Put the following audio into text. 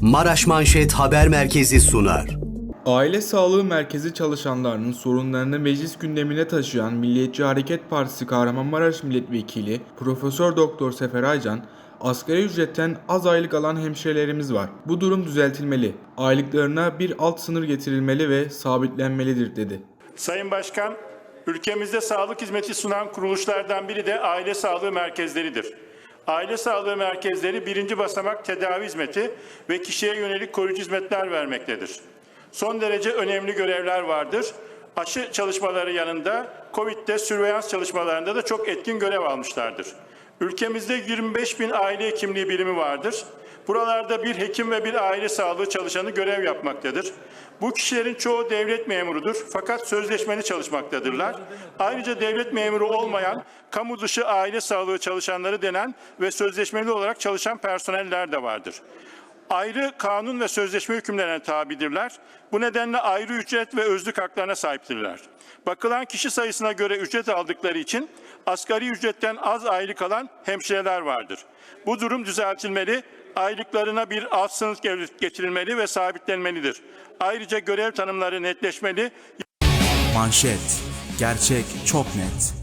Maraş Manşet Haber Merkezi sunar. Aile Sağlığı Merkezi çalışanlarının sorunlarını meclis gündemine taşıyan Milliyetçi Hareket Partisi Kahramanmaraş Milletvekili Profesör Doktor Sefer Aycan, asgari ücretten az aylık alan hemşirelerimiz var. Bu durum düzeltilmeli. Aylıklarına bir alt sınır getirilmeli ve sabitlenmelidir dedi. Sayın Başkan, ülkemizde sağlık hizmeti sunan kuruluşlardan biri de aile sağlığı merkezleridir. Aile sağlığı merkezleri birinci basamak tedavi hizmeti ve kişiye yönelik koruyucu hizmetler vermektedir. Son derece önemli görevler vardır. Aşı çalışmaları yanında COVID'de sürveyans çalışmalarında da çok etkin görev almışlardır. Ülkemizde 25 bin aile hekimliği birimi vardır. Buralarda bir hekim ve bir aile sağlığı çalışanı görev yapmaktadır. Bu kişilerin çoğu devlet memurudur fakat sözleşmeli çalışmaktadırlar. Ayrıca devlet memuru olmayan kamu dışı aile sağlığı çalışanları denen ve sözleşmeli olarak çalışan personeller de vardır. Ayrı kanun ve sözleşme hükümlerine tabidirler. Bu nedenle ayrı ücret ve özlük haklarına sahiptirler. Bakılan kişi sayısına göre ücret aldıkları için asgari ücretten az aylık alan hemşireler vardır. Bu durum düzeltilmeli, aylıklarına bir alt sınıf getirilmeli ve sabitlenmelidir. Ayrıca görev tanımları netleşmeli, Manşet. Gerçek çok net.